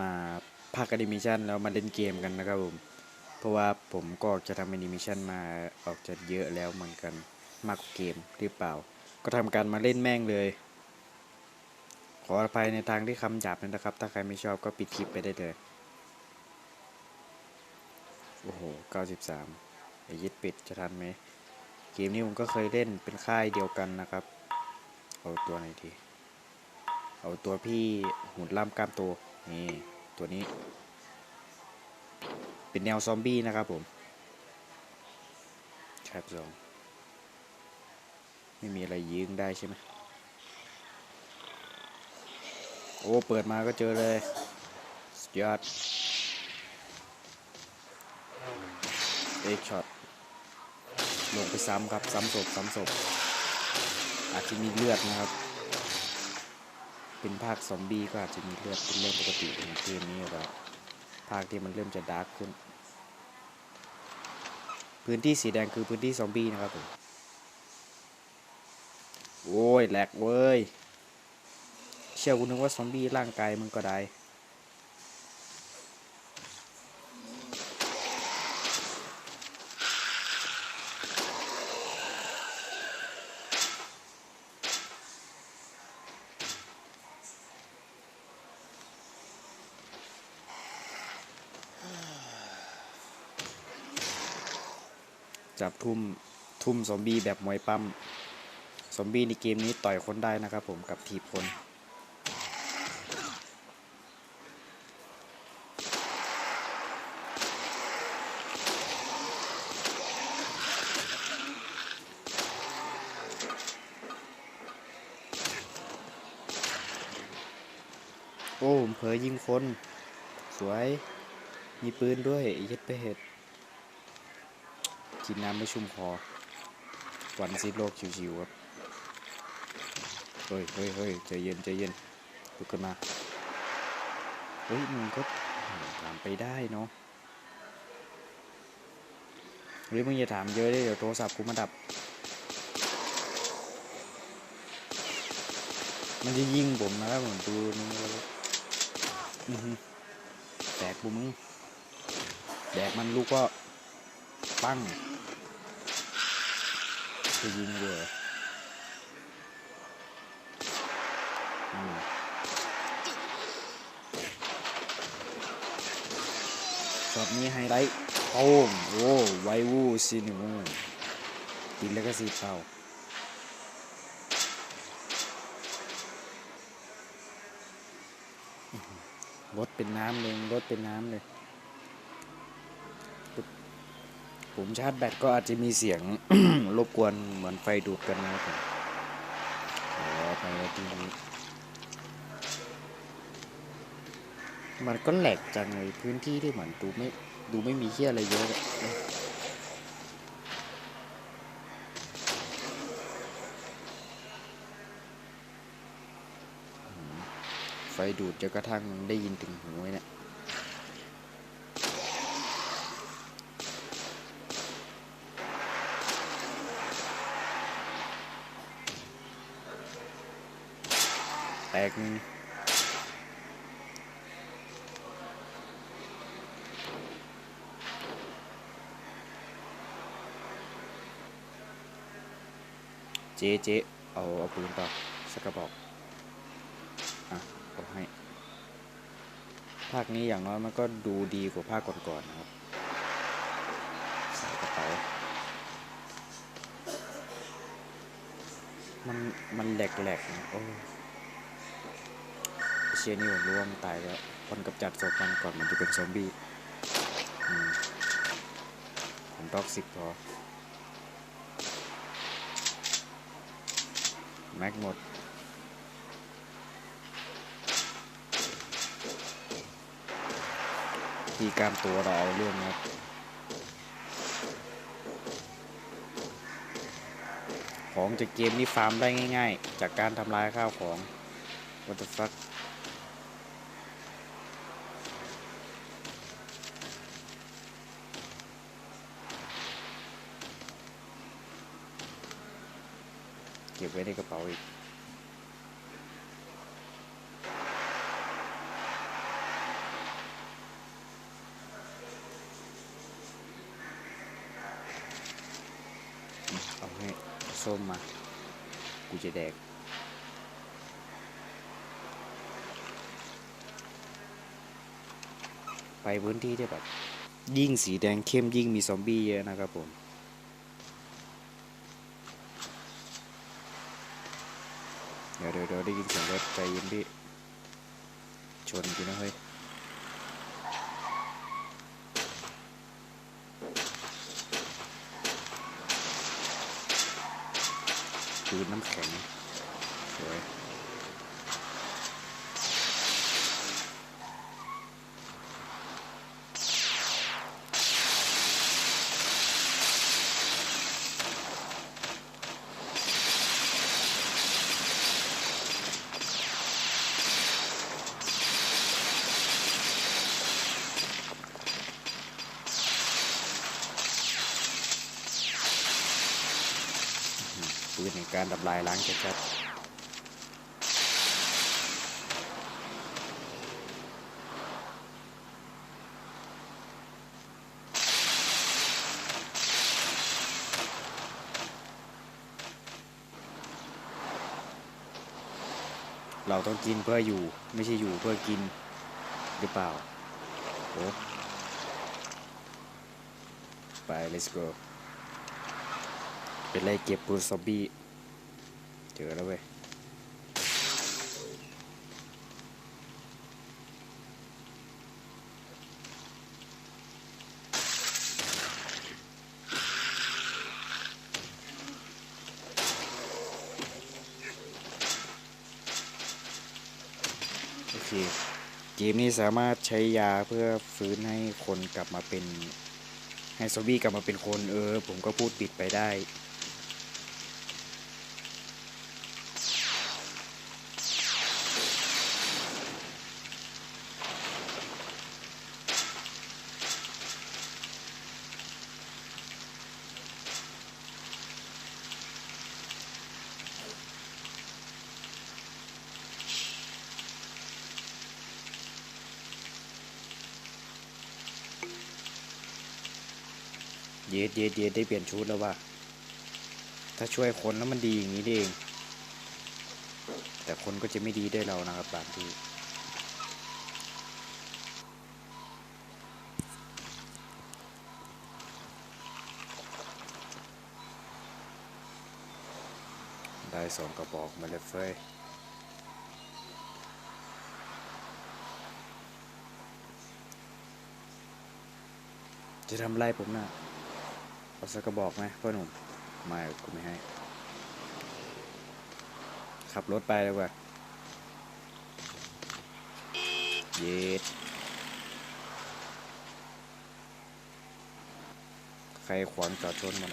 มาภาคแอนิเมชันแล้วมาเล่นเกมกันนะครับผม เพราะว่าผมก็จะทำแอนิเมชันมาออกจะเยอะแล้วเหมือนกันมากกว่าเกมหรือเปล่า ก็ทำการมาเล่นแม่งเลย ขออภัยในทางที่คำหยาบนะครับ ถ้าใครไม่ชอบก็ปิดคลิปไปได้เลย โอ้โห 93ไอ้ยิดปิดจะทันไหม เกมนี้ผมก็เคยเล่นเป็นค่ายเดียวกันนะครับ เอาตัวไหนดี เอาตัวพี่หุ่นล่ำกล้ามโต นี่ตัวนี้ เป็นแนวซอมบี้นะครับผมครับสองไม่มีอะไรยืงได้ใช่ไหมโอ้ เปิดมาก็เจอเลยสุดยอดเอ็กช็อตลงไปซ้ำครับ ซ้ำศพซ้ำศพอาจจะมีเลือดนะครับ เป็นภาคซอมบี้ก็อาจจะมีเลือดเป็นเรื่องปกติของเกมนี้แล้วภาคที่มันเริ่มจะดาร์กขึ้น พื้นที่สีแดงคือพื้นที่ซอมบี้นะครับผมโอ้ยแหลกเว้ย เชื่อคุณนึกว่าซอมบี้ร่างกายมันก็ได้ ทุ่มทุ่มซอมบี้แบบมวยปั้มซอมบี้ในเกมนี้ต่อยคนได้นะครับผมกับถีบคนโอ้ผมเผลอยิงคน สวย มีปืนด้วยย็ดไปเห็ด กินน้ำไม่ชุ่มคอ วันซิดโลกชิวๆครับ เฮ้ยเฮ้ยเฮ้ยใจเย็นใจเย็นลุกขึ้นมา เฮ้ยมึงก็ถามไปได้เนาะเฮ้ยมึงอย่าถามเยอะเลยเดี๋ยวโทรศัพท์กูมาดับ มันจะยิงผมนะครับผมดูนี่แล้วอือหือแตกกูมึงแดกมันลูกก็ปั้ง จะยิงเว้ยอืมช็อตนี้ไฮไลท์โอ้มโอ้ไววูซินิมูติดแล้วก็สีเทาอื้อหือรถเป็นน้ำเลยรถเป็นน้ำเลย ผมชาร์จแบตก็อาจจะมีเสียง รบกวนเหมือนไฟดูดกันนะครับขอไปที่นี้มันก็แหลกจังเลยพื้นที่ที่เหมือนดูไม่ดูไม่มีเหี้ยอะไรเยอะเลยไฟดูดจนกระทั่งได้ยินถึงหูเนี่ย แตกนึงเจ๊เจ๊เอาเอาปืนเปล่าสักกระบอก อะเอให้ ภาคนี้อย่างน้อยมันก็ดูดีกว่าภาคก่อนๆนะครับใส่กระเป๋า มัน มันแหลกๆนะโอ้ ชียนี่ผมรู้ว่ามันตายแล้วคนกำจัดศพมันก่อนมันจะเป็นซอมบี้ผมท็อกซิกพอแม็กหมดทีกามตัวเราเอาเรื่องครับของจากเกมนี้ฟาร์มได้ง่าย ๆ จากการทำลายข้าวของ what the fuck เก็บไว้ในกระเป๋าอีกเอาให้ส้มมา กูจะแดกไปพื้นที่ที่แบบ ยิ่งสีแดงเข้มยิ่งมีซอมบี้เยอะนะครับผม ดี๋ยวเดี๋ยวเดี๋ยวได้ยินเสียงรถใจเย็นพี่ ชนกูนะเฮ้ยปืนน้ำแข็ง สวยปืนใน การดับลายล้างชัดๆเราต้องกินเพื่ออยู่ไม่ใช่อยู่เพื่อกินหรือเปล่าโอ้ไป let's go เป็นไรเก็บปืนซอมบี้ เจอแล้วเว้ยโอเคเกมนี้สามารถใช้ยาเพื่อฟื้นให้คนกลับมาเป็น ให้ซอมบี้กลับมาเป็นคนเออ ผมก็พูดปิดไปได้ เย็ดเย็ดเย็ดได้เปลี่ยนชุดแล้วว่ะถ้าช่วยคนแล้วมันดีอย่างนี้เอง แต่คนก็จะไม่ดีได้เรานะครับบางทีได้สองกระบอกมาเลยเฟ้ยจะทำไรผมนะ่ะ เอาสักกระบอกไหมพ่อหนุ่มไม่กูไม่ให้ ขับรถไปเลยว่ะเย็ดใครขวางจอดชนมัน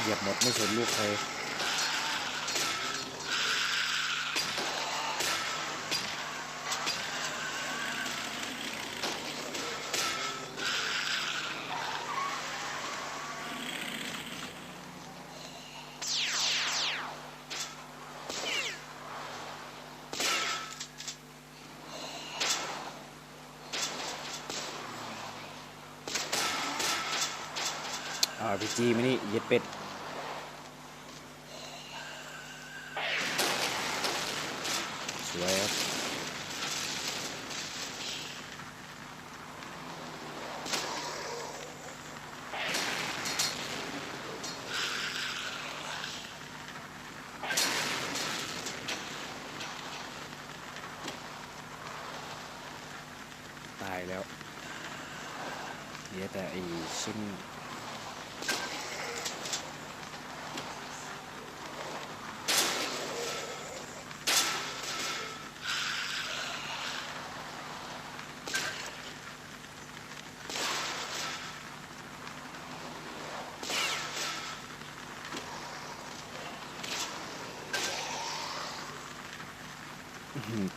เหยียบหมดไม่สนลูกใคร จีมานี่เย็ดเป็ดสวยครับตายแล้วเหลือแต่ไอ้ชิ้น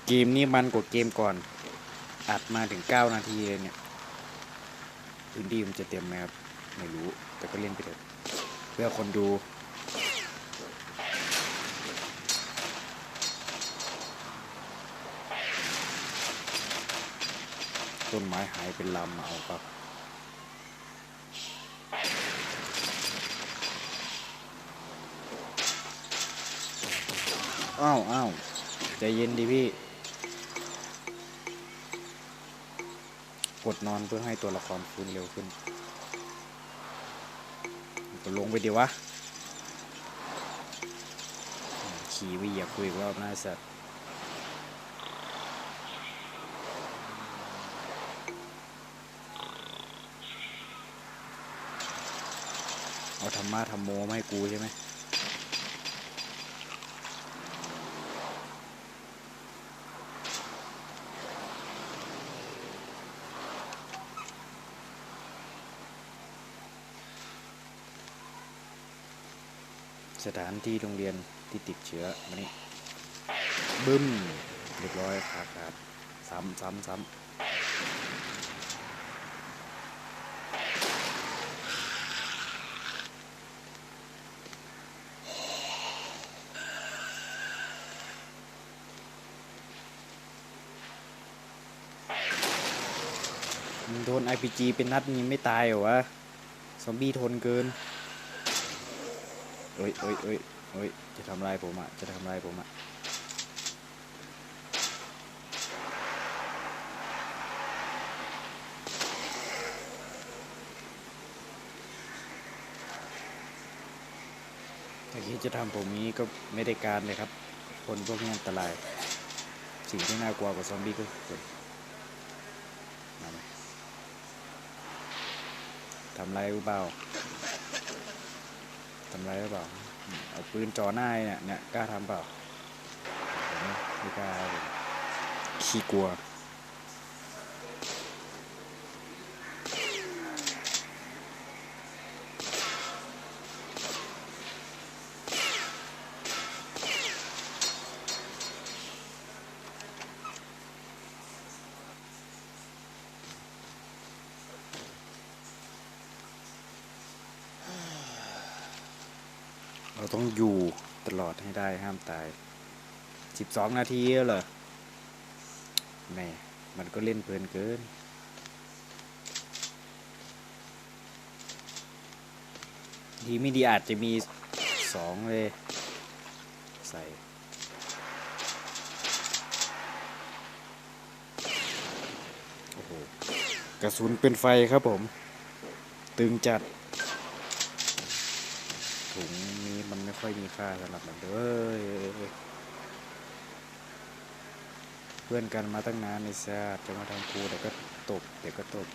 เกมนี้มันกว่าเกมก่อน อัดมาถึง 9 นาทีเลยเนี่ย พื้นที่มันจะเต็มไหมครับ ไม่รู้ แต่ก็เล่นไปเถอะเพื่อคนดูต้นไม้หายเป็นลำเอาครับ อ้าวอ้าว ใจเย็นดิพี่กดนอนเพื่อให้ตัวละครฟื้นเร็วขึ้นก็ลงไปดีวะ ขี่ไปเหยียบกูอีกรอบหน้าสัตว์เอาธรรมะธรรมโมมาให้กูใช่ไหม สถานที่โรงเรียนที่ติดเชื้อมานี่บึ้มเรียบร้อยขาดขาดซ้ำซ้ำซ้ำโดน RPG เป็นนัดนี้ไม่ตายเหรอวะ ซอมบี้ทนเกิน เอ้ยเอ้ยเอ้ยเอ้ยจะทำลายผมอะ จะทำลายผมอะ ถ้าคิดจะทำผมนี้ก็ไม่ได้การเลยครับ คนพวกนี้อันตราย สิ่งที่น่ากลัวกว่าซอมบี้ก็คือคนมาไหมทำไรหรือเปล่าำไรหรือเปล่า เอาปืนจ่อหน้าเนี่ยเนี่ยกล้าทำเปล่าไม่กล้าขี้กลัว ต้องอยู่ตลอดให้ได้ห้ามตายสิบสองนาทีแล้วเหรอแม่มันก็เล่นเพลินเกิน ดีไม่ดีอาจจะมีสองเลย ใส่กระสุนเป็นไฟครับผม ตึงจัด ถุงนี้มันไม่ค่อยมีค่าสำหรับมันเลยเพื่อนกันมาตั้งนานในแซ่จะมาทำครูเดี๋ยวก็ตบเดี๋ยวก็ตบ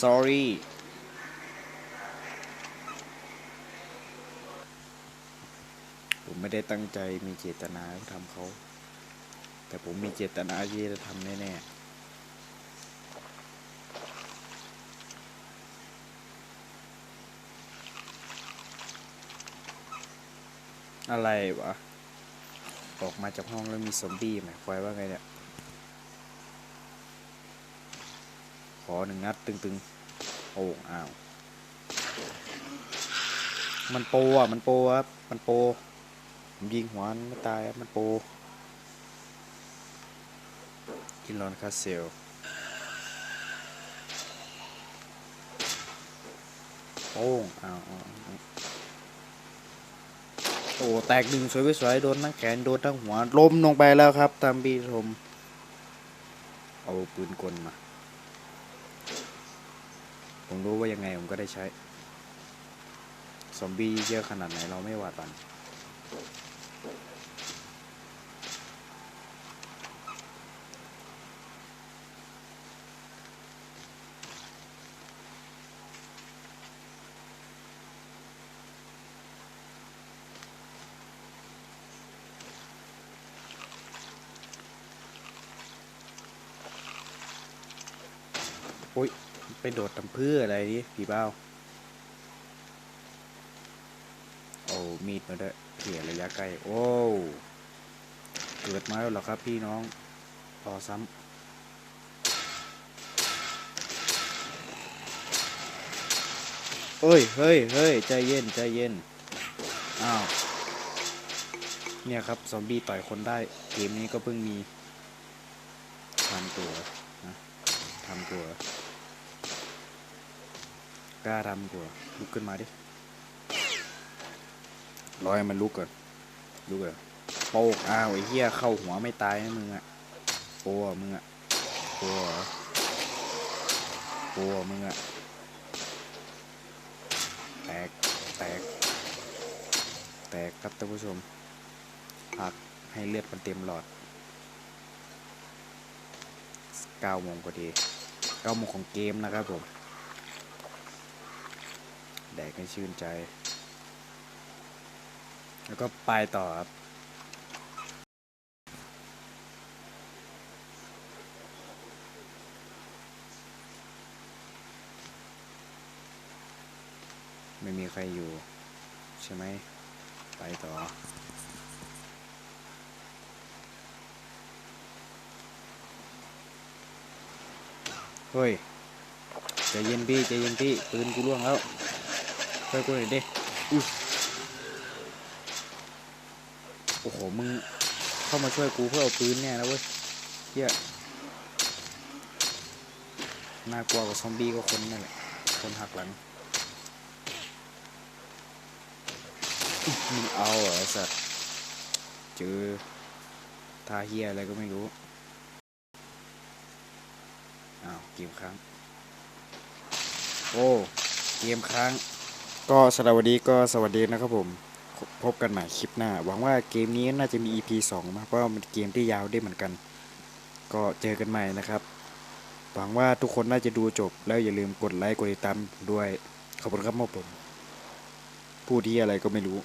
sorry ผมไม่ได้ตั้งใจมีเจตนาทำเขา แต่ผมมีเจตนาที่จะทำแน่ๆอะไรวะ ออกมาจากห้องแล้วมีซอมบี้หมความว่าไงเนี่ย ขอหนึ่งนัดตึงๆ โอ้อ้าว มันโปอะ มันโปครับ มันโป ผมยิงหัวมันไม่ตายครับ มันโป รกินลอนคาเซลโอ้งอ้าวอ้าโอ้แตกดึงสวยสวยโดนทั้งแขนโดนทั้งหัวล้มลงไปแล้วครับตามพี่ชม เอาปืนกลมา ผมรู้ว่ายังไงผมก็ได้ใช้ ซอมบี้เยอะขนาดไหนเราไม่หวาดหวั่น โอ๊ย ไปโดดทำเพื่ออะไรดิผีเบ้าเอามีดมาด้วยเขี่ยระยะไกล โอ้ เกิดมาแล้วเหรอครับพี่น้องรอซ้ำเอ้ย เฮ้ย เฮ้ย ใจเย็น ใจเย็น อ้าว เนี่ยครับ ซอมบี้ต่อยคนได้ เกมนี้ก็เพิ่งมีทำตัวนะทำตัว กล้าทำตัวลุกขึ้นมาดิรอให้มันลุกก่อนลุกก่อนโป๊กอ้าวไอ้เหี้ยเข้าหัวไม่ตายนะมึงอะโป้มึงอะโป้เหรอโป้อะมึงอะแตกแตก แตกครับท่านผู้ชมพักให้เลือดมันเต็มหลอด9โมงก็ดี9โมงของเกมนะครับผม แดกให้ชื่นใจ แล้วก็ไปต่อครับไม่มีใครอยู่ ใช่ไหม ไปต่อ เฮ้ยใจเย็นพี่ใจเย็นพี่ปืนกูล่วงแล้ว ช่วยกูหน่อยดิอุ๊ยโอ้โห มึงเข้ามาช่วยกูเพื่อเอาปืนเนี่ยนะเว้ยเฮียน่ากลัวกว่าซอมบี้ก็คนนั่นแหละ คนหักหลังอุ๊ยมึงเอาเหรอไอ้สัตว์เจอทาเฮียอะไรก็ไม่รู้ อ้าว เกมค้าง โอ้ เกมค้าง ก็สำหรับวันนี้ก็สวัสดีนะครับผม พบกันใหม่คลิปหน้า หวังว่าเกมนี้น่าจะมี EP 2มาเพราะมันเกมที่ยาวได้เหมือนกัน ก็เจอกันใหม่นะครับ หวังว่าทุกคนน่าจะดูจบ แล้วอย่าลืมกดไลค์กดติดตามด้วย ขอบคุณครับมบผม พูดที่อะไรก็ไม่รู้